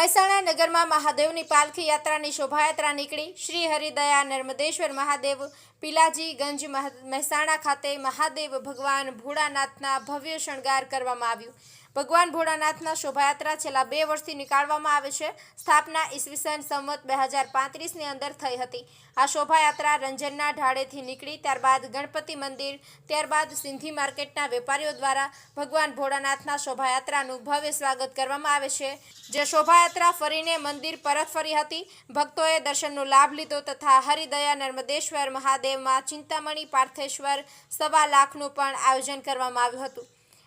મહેસાણા નગરમાં મહાદેવની પાલખી યાત્રાની શોભાયાત્રા નીકળી. શ્રી હરિદયા નર્મદેશ્વર મહાદેવ પીલાજી ગંજ મહ- મહેસાણા ખાતે મહાદેવ ભગવાન ભોળાનાથના ભવ્ય શણગાર કરવામાં આવ્યું. ભગવાન ભોળાનાથના શોભાયાત્રા છેલ્લા બે વર્ષથી નીકાળવામાં આવે છે. સ્થાપના ઈસવીસન સંવત બે હજાર પાંત્રીસની અંદર થઈ હતી. આ શોભાયાત્રા રંજનના ઢાળેથી નીકળી ત્યારબાદ ગણપતિ મંદિર, ત્યારબાદ સિંધી માર્કેટના વેપારીઓ દ્વારા ભગવાન ભોળાનાથના શોભાયાત્રાનું ભવ્ય સ્વાગત કરવામાં આવે છે. જે શોભાયાત્રા ફરીને મંદિર પરત ફરી હતી. ભક્તોએ દર્શનનો લાભ લીધો તથા હરિદયા નર્મદેશ્વર મહાદેવમાં ચિંતામણી પાર્થેશ્વર સવા લાખનું પણ આયોજન કરવામાં આવ્યું હતું.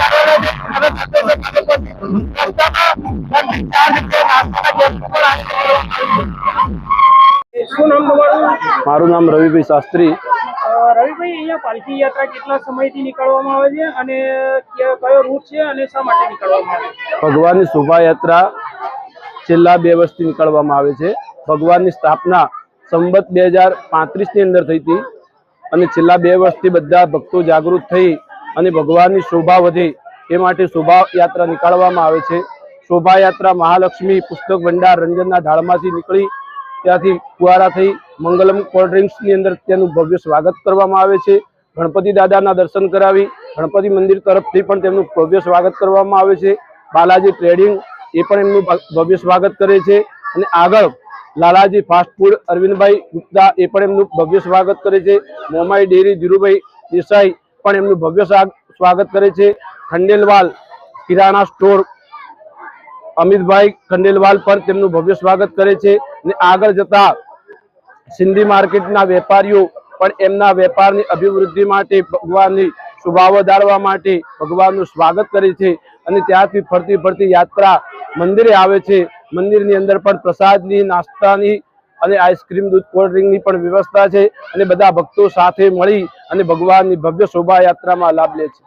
કાર્યાલય અને સંતોષ રસ્તામાં ચાર જગ્યાએ નાસ્તાના ગેસ પર શું નામ તમારું મારું નામ રવિભાઈ શાસ્ત્રી. રવિભાઈ અહીંયા પાલખી યાત્રા કેટલા સમયથી નીકળવામાં આવે છે અને કયો રૂટ છે અને શા માટે નીકળવામાં આવે ભગવાનની શોભાયાત્રા છેલ્લા બે વર્ષથી નીકળવામાં આવે છે. ભગવાનની સ્થાપના સંબત બે હજાર પાંત્રીસની અંદર થઈ હતી અને છેલ્લા બે વર્ષથી બધા ભક્તો જાગૃત થઈ અને ભગવાનની શોભા વધે એ માટે શોભાયાત્રા નીકાળવામાં આવે છે. શોભાયાત્રા મહાલક્ષ્મી પુસ્તક ભંડાર રંજનના ઢાળમાંથી નીકળી ત્યાંથી કુવારા થઈ મંગલમ કોલ્ડ ડ્રિંક્સની અંદર તેનું ભવ્ય સ્વાગત કરવામાં આવે છે. ગણપતિ દાદાના દર્શન કરાવી ગણપતિ મંદિર તરફથી પણ તેમનું ભવ્ય સ્વાગત કરવામાં આવે છે. બાલાજી ટ્રેડિંગ એ પણ એમનું ભવ્ય સ્વાગત કરે છે. અને આગળ લાલાજી ફાસ્ટ ફૂડ અરવિંદભાઈ ગુપ્તા એ પણ એમનું ભવ્ય સ્વાગત કરે છે. મોમાઈ ડેરી ધીરુભાઈ દેસાઈ પણ એમનું ભવ્ય સ્વા- સ્વાગત કરે છે. ખંડેલવાલ કિરાણા સ્ટોર અમિતભાઈ ખંડેલવાલ પણ તેમનું ભવ્ય સ્વાગત કરે છે અને આગળ જતા સિંધી માર્કેટના વેપારીઓ પણ એમના વેપારની અભિવૃદ્ધિ માટે ભગવાનની શુભા વધારવા માટે ભગવાનનું સ્વાગત કરે છે અને ત્યાંથી ફરતી ફરતી યાત્રા મંદિરે આવે છે. મંદિરની અંદર પણ પ્રસાદની, નાસ્તાની અને આઈસ્ક્રીમ, દૂધ, કોલ્ડ ડ્રિંકની પણ વ્યવસ્થા છે અને બધા ભક્તો સાથે મળી અને ભગવાનની ભવ્ય શોભાયાત્રામાં લાભ લે છે.